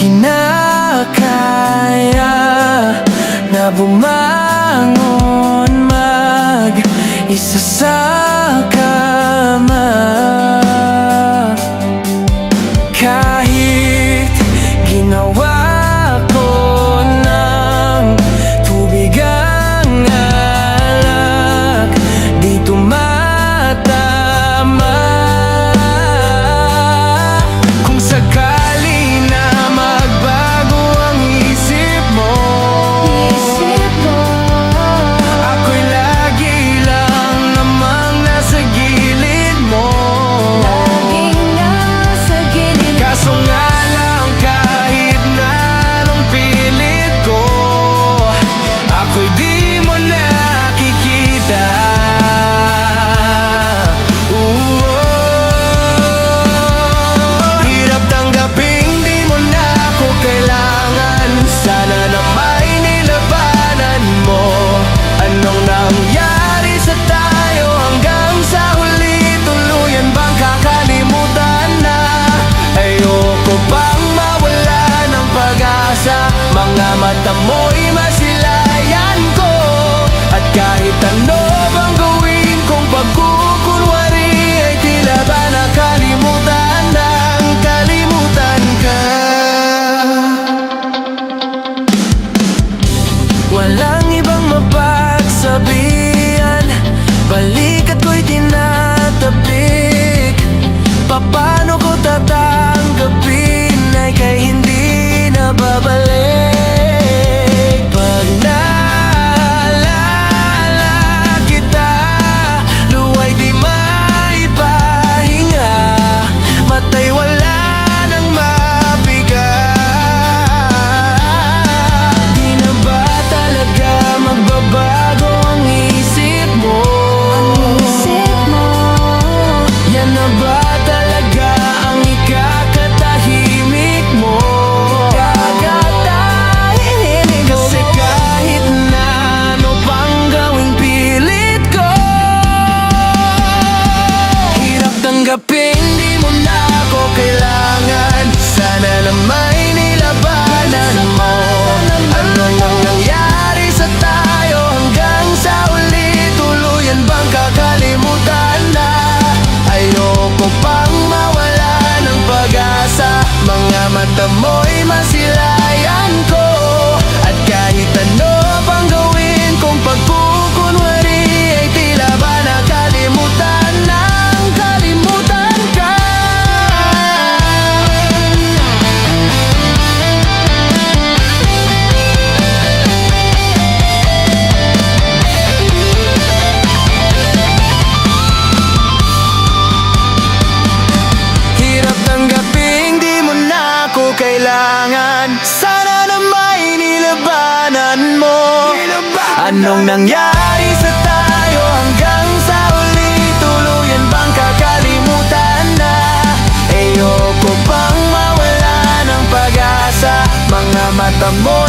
kinakaya Na bumangon mag-isa sa Salamat amoy masilayan ko. At kahit ano bang gawin kong pagkukunwari Ay tila ba nakalimutan ng kalimutan ka? Walang ibang mapagsabihan. Balik at ko'y tinatapik. Paano ko tatapik the more Anong nangyari sa tayo hanggang sa uli? Tuluyan bang kakalimutan na? Ayoko bang mawala ng pag-asa? Mga mata mo